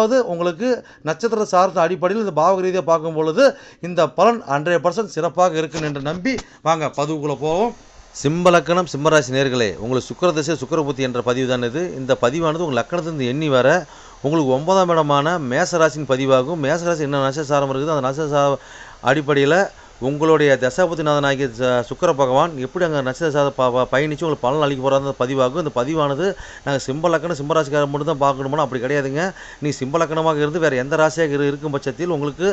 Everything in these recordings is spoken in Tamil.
அதாவது உங்களுக்கு நட்சத்திர சார்ந்த அடிப்படையில் இந்த பாவக ரீதியாக பார்க்கும் பொழுது இந்த பலன் ஹண்ட்ரட் பர்சன்ட் சிறப்பாக இருக்கும் என்று நம்பி வாங்க பதிவுக்குள்ளே போவோம். சிம்மலக்கணம் சிம்மராசி நேர்களே உங்களுக்கு சுக்கரதசை சுக்கரபுத்தி என்ற பதிவு தான் இது. இந்த பதிவானது உங்கள் லக்கணத்திலிருந்து எண்ணி வர உங்களுக்கு ஒன்பதாம் இடமான மேசராசின் பதிவாகும். மேசராசி என்ன நட்சசாரம் இருக்குது அந்த நட்சசார அடிப்படையில் உங்களுடைய தசாபதிநாதனாகிய சுக்கர சுக்கிர பகவான் எப்படி அங்கே நட்சத்திர ப- பயணித்து உங்களுக்கு பலன் அளிக்க போகிறாங்க பதிவாகும். இந்த பதிவானது நாங்கள் சிம்பலக்கணம் சிம்மராசிக்காரர் மட்டும் தான் பார்க்கணுமோனா அப்படி கிடையாதுங்க. நீ சிம்பலக்கணமாக இருந்து வேறு எந்த ராசியாக இருக்கும் பட்சத்தில் உங்களுக்கு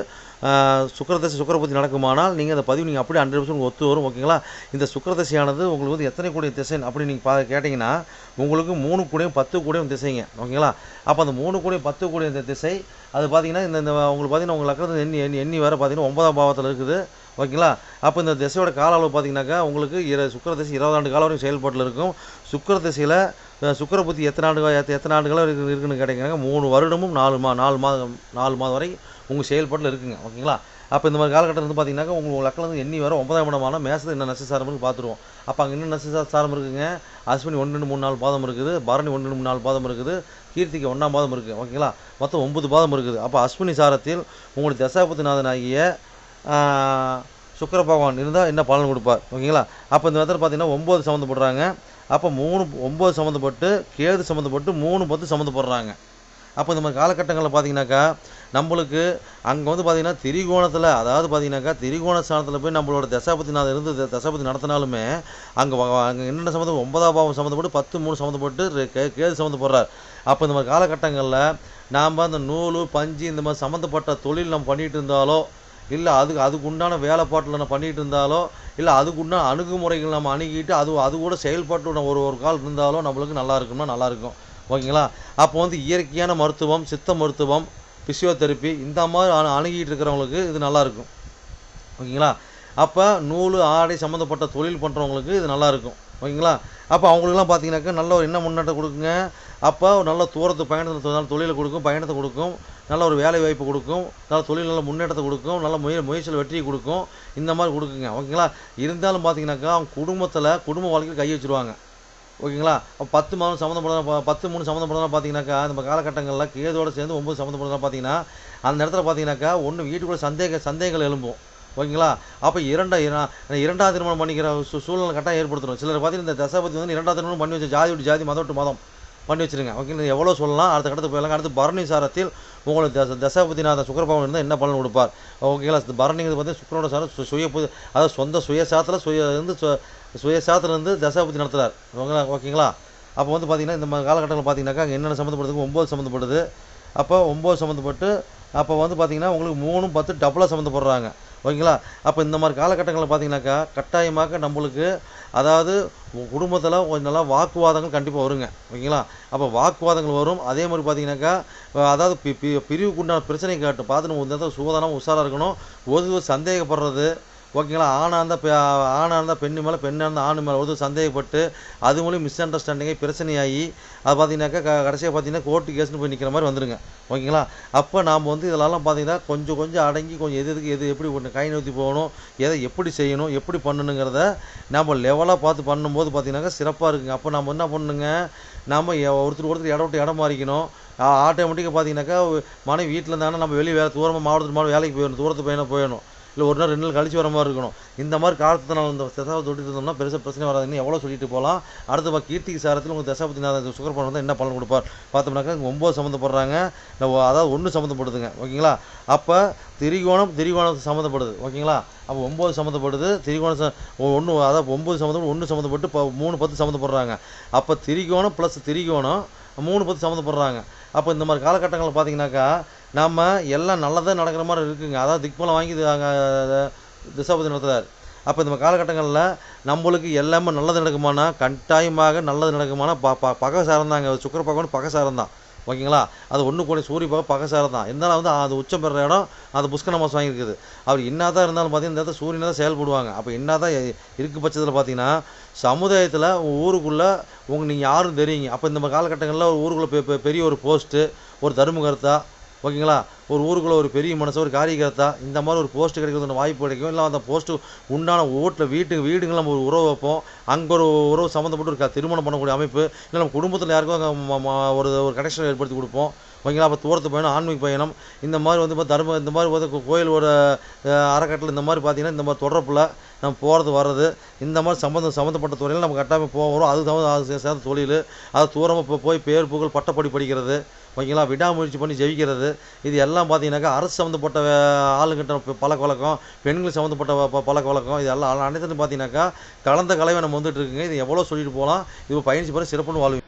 சுக்கரதசை சுக்கரபதி நடக்குமானால் நீங்கள் அந்த பதிவு நீங்கள் அப்படியே ஹண்ட்ரட் பர்சன்ட் ஒத்து வரும் ஓகேங்களா இந்த சுக்கரதசையானது உங்களுக்கு வந்து எத்தனை கூடிய திசை அப்படி நீங்கள் பா கேட்டிங்கன்னா உங்களுக்கு மூணு கூடையும் பத்து கூடையும் திசைங்க ஓகேங்களா அப்போ அந்த மூணு கூடையும் பத்து கூடையும் இந்த திசை அது பார்த்தீங்கன்னா இந்த இந்த உங்களுக்கு பார்த்தீங்கன்னா உங்களுக்கு லக்கணத்தில் எண்ணி எண்ணி எண்ணி வர பார்த்தீங்கன்னா ஒன்பதாம் பாவத்தில் இருக்குது. ஓகேங்களா? அப்போ இந்த திசையோட கால அளவு பார்த்தீங்கன்னாக்கா உங்களுக்கு இர சுக்கர திசை இருபது ஆண்டு காலம் வரைக்கும் செயல்பாட்டில் இருக்கும். சுக்கர திசையில் சுக்கர புத்தி எத்தனை ஆண்டு எத்த- எத்தனை ஆண்டுகளாக இருக்கு இருக்குன்னு கேட்டீங்கன்னாக்கா மூணு வருடமும் நாலு மா நாலு மாதம் நாலு மாதம் வரை உங்கள் செயல்பாட்டில் இருக்குங்க. ஓகேங்களா? அப்போ இந்த மாதிரி காலகட்டம் வந்து பார்த்தீங்கன்னாக்கா உங்கள் லக்கணம் எண்ணி வரும். ஒன்பதாம் இடமான மேசத்தில் என்ன நட்சத்திரம் இருக்கு பார்த்துருவோம் அப்போ அங்கே என்ன நட்சத்திரம் இருக்குங்க? அஸ்வினி ஒன்று ரெண்டு மூணு நாலு பாதம் இருக்குது. பரணி ஒன்று ரெண்டு மூணு நாலு பாதம் இருக்குது. கீர்த்திக்கு ஒன்றாம் பாதம் இருக்குது ஓகேங்களா மொத்தம் ஒன்பது பாதம் இருக்குது. அப்போ அஸ்வினி சாரத்தில் உங்களுடைய தசாபத்திநாதனாகிய சுக்கர பகவான் இருந்தால் என்ன பலன் கொடுப்பார்? ஓகேங்களா அப்போ இந்த நேரத்தில் பார்த்தீங்கன்னா ஒம்பது சம்மந்தப்படுறாங்க. அப்போ மூணு ஒம்பது சம்மந்தப்பட்டு கேது சம்மந்தப்பட்டு மூணு பத்து சம்மந்தப்படுறாங்க. அப்போ இந்த மாதிரி காலகட்டங்களில் பார்த்தீங்கன்னாக்கா நம்மளுக்கு அங்கே வந்து பார்த்தீங்கன்னா திரிகோணத்தில் அதாவது பார்த்தீங்கன்னாக்கா திரிகோண ஸ்தானத்தில் போய் நம்மளோட தசாபதிநாதன் இருந்து தசாபதி நடத்தினாலுமே அங்கே அங்கே என்னென்ன சம்மந்தம் ஒன்பதாம் பாவம் சம்மந்தப்பட்டு பத்து மூணு சம்மந்தப்பட்டு கே- கேது சம்மந்தப்படுறார் அப்போ இந்த மாதிரி காலகட்டங்களில் நாம் அந்த நூல் பஞ்சு இந்த மாதிரி சம்மந்தப்பட்ட தொழில் நம்ம பண்ணிகிட்டு இருந்தாலோ இல்லை அதுக்கு அதுக்கு உண்டான வேலைப்பாட்டில் நம்ம பண்ணிகிட்டு இருந்தாலோ இல்லை அதுக்கு உண்டான அணுகுமுறைகள் நம்ம அணுகிட்டு அது அது கூட செயல்பாட்டு ஒரு ஒரு கால் இருந்தாலும் நம்மளுக்கு நல்லா இருக்கும்னா நல்லாயிருக்கும் ஓகேங்களா? அப்போ வந்து இயற்கையான மருத்துவம் சித்த மருத்துவம் பிசியோதெரப்பி இந்த மாதிரி அணு அணுகிட்டு இருக்கிறவங்களுக்கு இது நல்லாயிருக்கும் ஓகேங்களா? அப்போ நூல் ஆடை சம்மந்தப்பட்ட தொழில் பண்ணுறவங்களுக்கு இது நல்லாயிருக்கும் ஓகேங்களா? அப்போ அவங்களுக்குலாம் பார்த்தீங்கன்னாக்கா நல்ல ஒரு என்ன முன்னேற்றம் கொடுக்குங்க? அப்போ நல்ல தூரத்து பயணத்தில் தொழிலை கொடுக்கும் பயணத்தை கொடுக்கும் நல்ல ஒரு வேலை வாய்ப்பு கொடுக்கும் நல்ல தொழில் நல்ல முன்னேற்றத்தை கொடுக்கும் நல்ல முய முயற்சியில் வெற்றியை கொடுக்கும் இந்த மாதிரி கொடுக்குங்க. ஓகேங்களா? இருந்தாலும் பார்த்தீங்கன்னாக்கா அவங்க குடும்பத்தில் குடும்ப வாழ்க்கையில் கை வச்சிருவாங்க. ஓகேங்களா? அப்போ பத்து மாதம் சம்மந்தப்படலாம் பத்து மூணு சம்மந்தப்படலாம் பார்த்தீங்கன்னாக்கா நம்ம காலகட்டங்களில் கேதோடு சேர்ந்து ஒம்பது சம்மந்தப்படலாம் பார்த்தீங்கன்னா அந்த இடத்துல பார்த்தீங்கன்னாக்கா ஒன்று வீட்டுக்குள்ள சந்தேக சந்தேகங்கள் எழும்பும். ஓகேங்களா? அப்போ இரண்டா இரண்டாவது திருமணம் பண்ணிக்கிற சூ சூழ்நிலை கட்டாயம் ஏற்படுத்தணும். சிலர் பார்த்தீங்கன்னா இந்த தசாபதி வந்து இரண்டாவது திருமணம் பண்ணி வச்சு ஜாதி விட்டு ஜாதி மதம் விட்டு மதம். பண்ணி வச்சிருங்க. ஓகேங்களா எவ்வளோ சொல்லலாம் அடுத்த கட்டத்து போயிடலாம். அடுத்து பரணி சாரத்தில் உங்களுக்கு தச தசாபதிநாத சுக்கரபவன் இருந்தால் என்ன பலன் கொடுப்பார்? ஓகேங்களா இந்த பரணிங்கிறது பார்த்து சுக்கரோட சாரம் சுய புது அதாவது சொந்த சுயசாத்தில் சுய இருந்து சு- சுயசாத்தில் இருந்து தசாபதி நடத்துகிறார் ஓகேங்களா ஓகேங்களா அப்போ வந்து பார்த்தீங்கன்னா இந்த மாதிரி காலகட்டத்தில் பார்த்தீங்கன்னாக்கா அங்கே என்னென்ன சம்மந்தப்படுது ஒம்பது சம்மந்தப்படுது அப்போ ஒம்பது சம்மந்தப்பட்டு அப்போ வந்து பார்த்தீங்கன்னா உங்களுக்கு மூணும் பத்து டபுளாக சம்மந்தப்படுறாங்க. ஓகேங்களா அப்போ இந்த மாதிரி காலகட்டங்களில் பார்த்தீங்கன்னாக்கா கட்டாயமாக நம்மளுக்கு அதாவது குடும்பத்தில் கொஞ்சம் நல்லா வாக்குவாதங்கள் கண்டிப்பாக வருங்க. ஓகேங்களா? அப்போ வாக்குவாதங்கள் வரும். அதே மாதிரி பார்த்தீங்கன்னாக்கா அதாவது பி பி பிரிவுக்கு உண்டான பிரச்சனை காட்டும் பார்த்து நம்ம இந்த இடத்துல உஷாராக இருக்கணும். ஒரு சந்தேகப்படுறது ஓகேங்களா? ஆணாக இருந்தால் பெ ஆணாக இருந்தால் பெண்ணு மேலே பெண்ணாக இருந்தால் ஆணு மேலே ஒரு சந்தேகப்பட்டு அது மூலியம் மிஸ் அண்டர்ஸ்டாண்டிங்கே பிரச்சனையாகி அது பார்த்தீங்கன்னாக்கா க கடைசியாக பார்த்தீங்கன்னா கோர்ட்டு கேஸ்னு போய் நிற்கிற மாதிரி வந்துருங்க. ஓகேங்களா? அப்போ நாம் வந்து இதெல்லாம் பார்த்தீங்கன்னா கொஞ்சம் கொஞ்சம் அடங்கி கொஞ்சம் எது எதுக்கு எது எப்படி ஒன்று கை நோத்தி போகணும் எதை எப்படி செய்யணும் எப்படி பண்ணணுங்கிறத நம்ம லெவலாக பார்த்து பண்ணும்போது பார்த்தீங்கன்னாக்கா சிறப்பாக இருக்குங்க. அப்போ நம்ம என்ன பண்ணுங்க நம்ம ஒருத்தர் ஒருத்தர் இடம் விட்டு இடம் மாறிக்கணும். ஆட்டோமேட்டிக்காக பார்த்தீங்கன்னாக்கா மனைவி வீட்டில் இருந்தாங்கன்னா நம்ம வெளியே வேலை தூரமாக மாவட்டத்துக்கு மாவட்டம் வேலைக்கு போயிடணும் தூரத்து பையனை போயிடணும். இல்லை ஒரு நாள் ரெண்டு நாள் கழிச்சு வர மாதிரி இருக்கணும். இந்த மாதிரி காலத்தை நான் இந்த தசாவை தொட்டிட்டு இருந்தோம்னா பெருசாக பிரச்சனை வராதுன்னு எவ்வளோ சொல்லிட்டு போகலாம் அடுத்து பா கீர்த்திக்கு சாரத்தில் உங்கள் தசாபத்தி நாத சுக்கரப்பணம் வந்து என்ன பலன் கொடுப்பார்? பார்த்தோம்னாக்கா இங்கே ஒம்பது சம்மந்தப்படுறாங்க. இல்லை அதாவது ஒன்று சம்மந்தப்படுதுங்க. ஓகேங்களா? அப்போ திரிகோணம் திரிகோணம் சம்மந்தப்படுது. ஓகேங்களா? அப்போ ஒம்பது சம்மந்தப்படுது. திரிகோணம் ஒன்று அதாவது ஒம்பது சம்மந்தப்பட்டு ஒன்று சம்மந்தப்பட்டு இப்போ மூணு பத்து சம்மந்தப்படுறாங்க. அப்போ திரிகோணம் ப்ளஸ் திரிகோணம் மூணு பத்து சம்மந்தப்படுறாங்க. அப்போ இந்த மாதிரி காலகட்டங்களில் பார்த்தீங்கன்னாக்கா நம்ம எல்லாம் நல்லதாக நடக்கிற மாதிரி இருக்குங்க. அதாவது திக்பலம் வாங்கி அங்கே திசாபதி நடத்துகிறார் அப்போ இந்த காலகட்டங்களில் நம்மளுக்கு எல்லாமே நல்லது நடக்குமானா கட்டாயமாக நல்லது நடக்குமானா ப ப பகை சாரந்தாங்க சுக்கர பகவான் பகை சாரந்தான் ஓகேங்களா? அது ஒன்று கூட சூரிய பக பகை சாரம் தான். இருந்தாலும் வந்து அது உச்சம் பெற இடம் அது புஷ்கர மாதம் வாங்கியிருக்குது. அவர் என்ன தான் இருந்தாலும் பார்த்தீங்கன்னா இந்த இடத்துல சூரியனை தான் செயல்படுவாங்க. அப்போ என்ன தான் இருக்கு பட்சத்தில் பார்த்தீங்கன்னா சமுதாயத்தில் ஊருக்குள்ளே உங்கள் நீங்கள் யாரும் தெரியுங்க. அப்போ இந்த காலகட்டங்களில் ஒரு ஊருக்குள்ளே பெரிய ஒரு போஸ்ட்டு ஒரு தர்மகர்த்தா ஓகேங்களா? ஒரு ஊருக்குள்ளே ஒரு பெரிய மனசு ஒரு காரியகர்த்தா இந்த மாதிரி ஒரு போஸ்ட் கிடைக்கிறதுக்கு வாய்ப்பு கிடைக்கும். இல்லை அந்த போஸ்ட்டு உண்டான ஓட்டில் வீட்டுக்கு வீடுங்களில் நம்ம ஒரு உறவு வைப்போம். அங்கே ஒரு உறவு சம்மந்தப்பட்டு ஒரு க- திருமணம் பண்ணக்கூடிய அமைப்பு. இல்லை நம்ம குடும்பத்தில் யாருக்கும் ஒரு ஒரு கனெக்ஷன் ஏற்படுத்தி கொடுப்போம். ஓகேங்களா? அப்போ தூரத்து பயணம் ஆன்மீக பயணம். இந்த மாதிரி வந்து இப்போ தர்ம இந்த மாதிரி வந்து கோயிலோட அறக்கட்டளை இந்த மாதிரி பார்த்தீங்கன்னா இந்த மாதிரி தொடர்பில் நம்ம போகிறது வர்றது இந்த மாதிரி சம்மந்தம் சம்மந்தப்பட்ட துறையில் நம்ம கட்டாயம் போகிறோம் அது சம்மந்தம் அது சேர்ந்த தொழில். அது தூரமாக இப்போ போய் பேர் புகழ் பட்டப்படி படிக்கிறது. ஓகேங்களா? விடாமுயற்சி பண்ணி ஜெயிக்கிறது. இது எல்லாம் பார்த்தீங்கன்னாக்கா அரசு சம்மந்தப்பட்ட ஆளுங்கிட்ட ப- பழக்க வழக்கம் பெண்கள் சம்மந்தப்பட்ட ப- பழக்க வழக்கம் இது எல்லாம் அனைத்து பார்த்தீங்கன்னாக்கா கலந்த கலவை நம்ம வந்துட்டு இருக்குங்க. இது எவ்வளோ சொல்லிட்டு போகலாம். இது பயணிச்சு போகிற சிறப்புன்னு வாழ்வு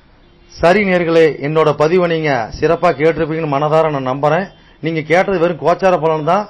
சரி நேர்களே என்னோட பதிவை நீங்கள் சிறப்பாக கேட்டிருப்பீங்கன்னு மனதார நான் நம்புறேன். நீங்கள் கேட்டது வெறும் கோச்சார பலன் தான்.